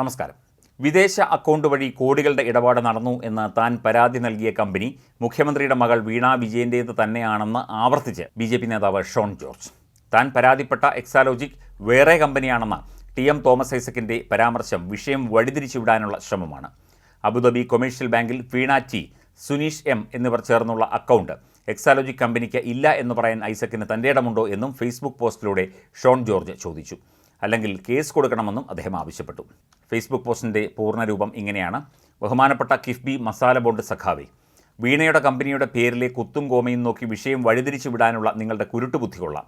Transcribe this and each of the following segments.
നമസ്കാരം. വിദേശ അക്കൗണ്ട് വഴി കോടികളുടെ ഇടപാട് നടന്നു എന്ന് താൻ പരാതി നൽകിയ കമ്പനി മുഖ്യമന്ത്രിയുടെ മകൾ വീണ വിജയന്റേത് തന്നെയാണെന്ന് ആവർത്തിച്ച് ബി ജെ പി നേതാവ് ഷോൺ ജോർജ്. താൻ പരാതിപ്പെട്ട എക്സാലോജിക് വേറെ കമ്പനിയാണെന്ന ടി എം തോമസ് ഐസക്കിന്റെ പരാമർശം വിഷയം വഴിതിരിച്ചുവിടാനുള്ള ശ്രമമാണ്. അബുദാബി കൊമേഴ്ഷ്യൽ ബാങ്കിൽ വീണ ടി സുനീഷ് എം എന്നിവർ ചേർന്നുള്ള അക്കൗണ്ട് എക്സാലോജിക് കമ്പനിക്ക് ഇല്ല എന്ന് പറയാൻ ഐസക്കിന് തന്റെ ഇടമുണ്ടോ എന്നും ഫേസ്ബുക്ക് പോസ്റ്റിലൂടെ ഷോൺ ജോർജ് ചോദിച്ചു. അല്ലെങ്കിൽ കേസ് കൊടുക്കണമെന്നും അദ്ദേഹം ആവശ്യപ്പെട്ടു. ഫേസ്ബുക്ക് പോസ്റ്റിന്റെ പൂർണരൂപം ഇങ്ങനെയാണ്. ബഹുമാനപ്പെട്ട കിഫ്ബി മസാല ബോണ്ട് സഖാവി വീണയുടെ കമ്പനിയുടെ പേരിലെ കുത്തും കോമയും നോക്കി വിഷയം വഴിതിരിച്ചു വിടാനുള്ള നിങ്ങളുടെ കുരുട്ടുബുദ്ധി കൊള്ളാം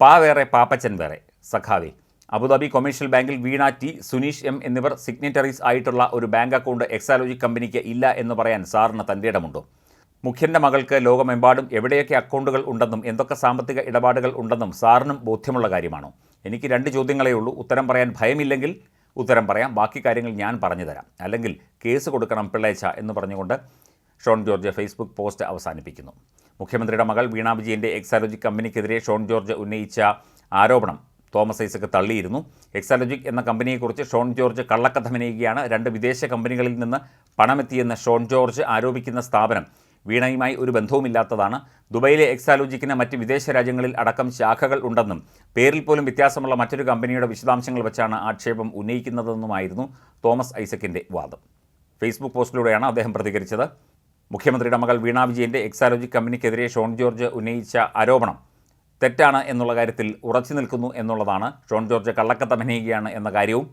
പാ വേറെ പാപ്പച്ചൻ വേറെ. സഖാവി അബുദാബി കൊമേഴ്ഷ്യൽ ബാങ്കിൽ വീണ ടി സുനീഷ് എം എന്നിവർ സിഗ്നറ്ററീസ് ആയിട്ടുള്ള ഒരു ബാങ്ക് അക്കൗണ്ട് എക്സാലോജി കമ്പനിക്ക് ഇല്ല എന്ന് പറയാൻ സാറിന് തന്റെ ഇടമുണ്ടോ? മുഖ്യന്റെ മകൾക്ക് ലോകമെമ്പാടും എവിടെയൊക്കെ അക്കൗണ്ടുകൾ ഉണ്ടെന്നും എന്തൊക്കെ സാമ്പത്തിക ഇടപാടുകൾ ഉണ്ടെന്നും സാറിനും ബോധ്യമുള്ള കാര്യമാണോ? എനിക്ക് രണ്ട് ചോദ്യങ്ങളേ ഉള്ളൂ. ഉത്തരം പറയാൻ ഭയമില്ലെങ്കിൽ ഉത്തരം പറയാം. ബാക്കി കാര്യങ്ങൾ ഞാൻ പറഞ്ഞു തരാം അല്ലെങ്കിൽ കേസ് കൊടുക്കണം പിള്ളേച്ച എന്ന് പറഞ്ഞുകൊണ്ട് ഷോൺ ജോർജ് ഫേസ്ബുക്ക് പോസ്റ്റ് അവസാനിപ്പിക്കുന്നു. മുഖ്യമന്ത്രിയുടെ മകൾ വീണ വിജയന്റെ എക്സാലോജിക് കമ്പനിക്കെതിരെ ഷോൺ ജോർജ് ഉന്നയിച്ച ആരോപണം തോമസ് ഐസക്ക് തള്ളിയിരുന്നു. എക്സാലോജിക് എന്ന കമ്പനിയെക്കുറിച്ച് ഷോൺ ജോർജ് കള്ളക്കഥ മെനയുകയാണ് രണ്ട് വിദേശ കമ്പനികളിൽ നിന്ന് പണമെത്തിയെന്ന് ഷോൺ ജോർജ് ആരോപിക്കുന്ന സ്ഥാപനം വീണയുമായി ഒരു ബന്ധവുമില്ലാത്തതാണ്. ദുബൈയിലെ എക്സാലോജിക്കിന് മറ്റ് വിദേശ രാജ്യങ്ങളിൽ അടക്കം ശാഖകൾ ഉണ്ടെന്നും പേരിൽ പോലും വ്യത്യാസമുള്ള മറ്റൊരു കമ്പനിയുടെ വിശദാംശങ്ങൾ വെച്ചാണ് ആക്ഷേപം ഉന്നയിക്കുന്നതെന്നുമായിരുന്നു തോമസ് ഐസക്കിന്റെ വാദം. ഫേസ്ബുക്ക് പോസ്റ്റിലൂടെയാണ് അദ്ദേഹം പ്രതികരിച്ചത്. മുഖ്യമന്ത്രിയുടെ മകൾ വീണ വിജയന്റെ എക്സാലോജിക് കമ്പനിക്കെതിരെ ഷോൺ ജോർജ് ഉന്നയിച്ച ആരോപണം തെറ്റാണ് എന്നുള്ള കാര്യത്തിൽ ഉറച്ചു നിൽക്കുന്നു എന്നുള്ളതാണ്. ഷോൺ ജോർജ് കള്ളക്കത്ത മെനയുകയാണ് എന്ന കാര്യവും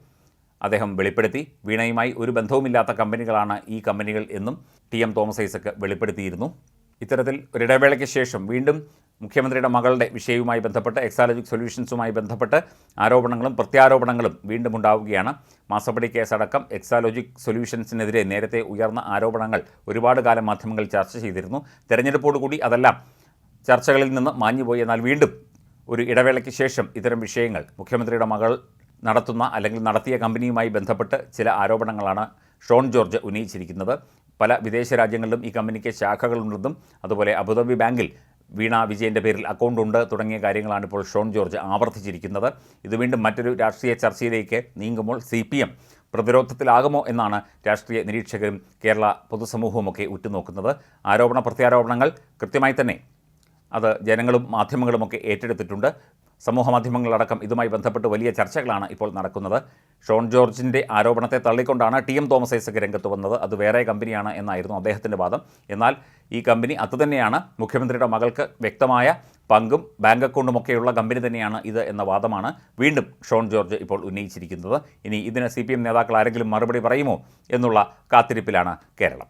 അദ്ദേഹം വെളിപ്പെടുത്തി. വീണയുമായി ഒരു ബന്ധവുമില്ലാത്ത കമ്പനികളാണ് ഈ കമ്പനികൾ എന്നും ടി എം തോമസ് ഐസക്ക് വെളിപ്പെടുത്തിയിരുന്നു. ഇത്തരത്തിൽ ഒരിടവേളയ്ക്ക് ശേഷം വീണ്ടും മുഖ്യമന്ത്രിയുടെ മകളുടെ വിഷയവുമായി ബന്ധപ്പെട്ട് എക്സാലജിക് സൊല്യൂഷൻസുമായി ബന്ധപ്പെട്ട് ആരോപണങ്ങളും പ്രത്യാരോപണങ്ങളും വീണ്ടും ഉണ്ടാവുകയാണ്. മാസപ്പടി കേസടക്കം എക്സാലോജിക് സൊല്യൂഷൻസിനെതിരെ നേരത്തെ ഉയർന്ന ആരോപണങ്ങൾ ഒരുപാട് കാലം മാധ്യമങ്ങൾ ചർച്ച ചെയ്തിരുന്നു. തെരഞ്ഞെടുപ്പോടുകൂടി അതെല്ലാം ചർച്ചകളിൽ നിന്ന് മാഞ്ഞുപോയി. എന്നാൽ വീണ്ടും ഒരു ഇടവേളയ്ക്ക് ശേഷം ഇത്തരം വിഷയങ്ങൾ മുഖ്യമന്ത്രിയുടെ മകൾ നടത്തുന്ന അല്ലെങ്കിൽ നടത്തിയ കമ്പനിയുമായി ബന്ധപ്പെട്ട് ചില ആരോപണങ്ങളാണ് ഷോൺ ജോർജ് ഉന്നയിച്ചിരിക്കുന്നത്. പല വിദേശ രാജ്യങ്ങളിലും ഈ കമ്പനിക്ക് ശാഖകളുണ്ടെന്നും അതുപോലെ അബുദാബി ബാങ്കിൽ വീണ വിജയന്റെ പേരിൽ അക്കൗണ്ട് ഉണ്ട് തുടങ്ങിയ കാര്യങ്ങളാണ് ഇപ്പോൾ ഷോൺ ജോർജ് ആവർത്തിച്ചിരിക്കുന്നത്. ഇത് വീണ്ടും മറ്റൊരു രാഷ്ട്രീയ ചർച്ചയിലേക്ക് നീങ്ങുമ്പോൾ സി പി എം പ്രതിരോധത്തിലാകുമോ എന്നാണ് രാഷ്ട്രീയ നിരീക്ഷകരും കേരള പൊതുസമൂഹവുമൊക്കെ ഉറ്റുനോക്കുന്നത്. ആരോപണ പ്രത്യാരോപണങ്ങൾ കൃത്യമായി തന്നെ അത് ജനങ്ങളും മാധ്യമങ്ങളുമൊക്കെ ഏറ്റെടുത്തിട്ടുണ്ട്. സമൂഹ മാധ്യമങ്ങളടക്കം ഇതുമായി ബന്ധപ്പെട്ട് വലിയ ചർച്ചകളാണ് ഇപ്പോൾ നടക്കുന്നത്. ഷോൺ ജോർജിന്റെ ആരോപണത്തെ തള്ളിക്കൊണ്ടാണ് ടി എം തോമസ് ഐസക് രംഗത്ത് വന്നത്. അത് വേറെ കമ്പനിയാണ് എന്നായിരുന്നു അദ്ദേഹത്തിന്റെ വാദം. എന്നാൽ ഈ കമ്പനി അതുതന്നെയാണ് മുഖ്യമന്ത്രിയുടെ മകൾക്ക് വ്യക്തമായ പങ്കും ബാങ്ക് അക്കൗണ്ടുമൊക്കെയുള്ള കമ്പനി തന്നെയാണ് ഇത് എന്ന വാദമാണ് വീണ്ടും ഷോൺ ജോർജ് ഇപ്പോൾ ഉന്നയിച്ചിരിക്കുന്നത്. ഇനി ഇതിന് സി നേതാക്കൾ ആരെങ്കിലും മറുപടി പറയുമോ എന്നുള്ള കാത്തിരിപ്പിലാണ് കേരളം.